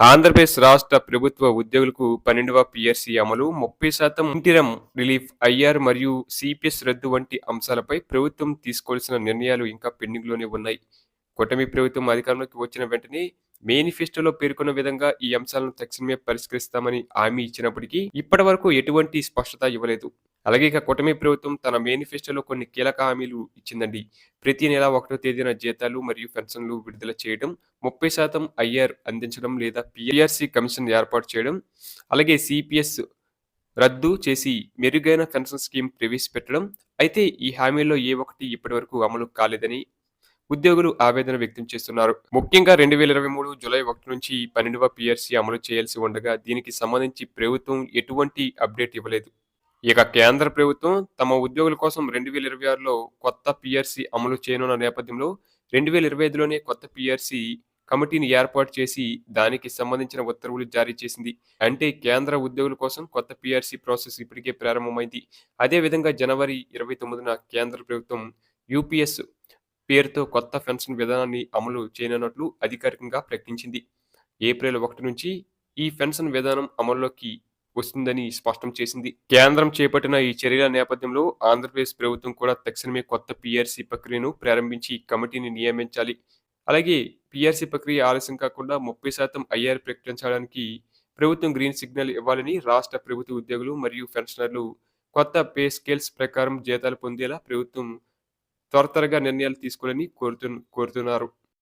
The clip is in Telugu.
ఆంధ్రప్రదేశ్ రాష్ట్ర ప్రభుత్వ ఉద్యోగులకు పన్నెండవ పిఎస్సి అమలు ముప్పై శాతం ఇంటిరం రిలీఫ్ ఐఆర్ మరియు సిపిఎస్ రద్దు వంటి అంశాలపై ప్రభుత్వం తీసుకోవాల్సిన నిర్ణయాలు ఇంకా పెండింగ్లోనే ఉన్నాయి. కూటమి ప్రభుత్వం అధికారంలోకి వచ్చిన వెంటనే మేనిఫెస్టోలో పేర్కొన్న విధంగా ఈ అంశాలను తక్షణమే పరిష్కరిస్తామని హామీ ఇచ్చినప్పటికీ ఇప్పటి వరకు ఎటువంటి స్పష్టత ఇవ్వలేదు. అలాగే ఇక కూటమి ప్రభుత్వం తన మేనిఫెస్టోలో కొన్ని కీలక హామీలు ఇచ్చిందండి. ప్రతి నెల ఒకటో తేదీన జీతాలు మరియు పెన్షన్లు విడుదల చేయడం ముప్పై శాతం ఐఆర్ అందించడం లేదా పిఆర్సి కమిషన్ ఏర్పాటు చేయడం అలాగే సిపిఎస్ రద్దు చేసి మెరుగైన పెన్షన్ స్కీమ్ ప్రవేశపెట్టడం. అయితే ఈ హామీల్లో ఏ ఒక్కటి ఇప్పటివరకు అమలు కాలేదని ఉద్యోగులు ఆవేదన వ్యక్తం చేస్తున్నారు. ముఖ్యంగా రెండు వేల ఇరవై మూడు జూలై ఒకటి నుంచి పన్నెండవ పిఆర్సీ అమలు చేయాల్సి ఉండగా దీనికి సంబంధించి ప్రభుత్వం ఎటువంటి అప్డేట్ ఇవ్వలేదు. ఇక కేంద్ర ప్రభుత్వం తమ ఉద్యోగుల కోసం రెండు వేల ఇరవై ఆరులో కొత్త పిఆర్సీ అమలు చేయనున్న నేపథ్యంలో రెండు వేల ఇరవై ఐదులోనే కొత్త పిఆర్సీ కమిటీని ఏర్పాటు చేసి దానికి సంబంధించిన ఉత్తర్వులు జారీ చేసింది. అంటే కేంద్ర ఉద్యోగుల కోసం కొత్త పిఆర్సీ ప్రాసెస్ ఇప్పటికే ప్రారంభమైంది. అదేవిధంగా జనవరి ఇరవై తొమ్మిదిన కేంద్ర ప్రభుత్వం యూపీఎస్ పేరుతో కొత్త పెన్షన్ విధానాన్ని అమలు చేయనున్నట్లు అధికారికంగా ప్రకటించింది. ఏప్రిల్ ఒకటి నుంచి ఈ పెన్షన్ విధానం అమల్లోకి వస్తుందని స్పష్టం చేసింది. కేంద్రం చేపట్టిన ఈ చర్యల నేపథ్యంలో ఆంధ్రప్రదేశ్ ప్రభుత్వం కూడా తక్షణమే కొత్త పిఆర్సీ ప్రక్రియను ప్రారంభించి కమిటీని నియమించాలి. అలాగే పిఆర్సీ ప్రక్రియ ఆలస్యం కాకుండా ముప్పై శాతం ఐఆర్ ప్రకటించడానికి ప్రభుత్వం గ్రీన్ సిగ్నల్ ఇవ్వాలని రాష్ట్ర ప్రభుత్వ ఉద్యోగులు మరియు పెన్షనర్లు కొత్త పే స్కేల్స్ ప్రకారం జీతాలు పొందేలా ప్రభుత్వం త్వర త్వరగా నిర్ణయాలు తీసుకోవాలని కోరుతు కోరుతున్నారు.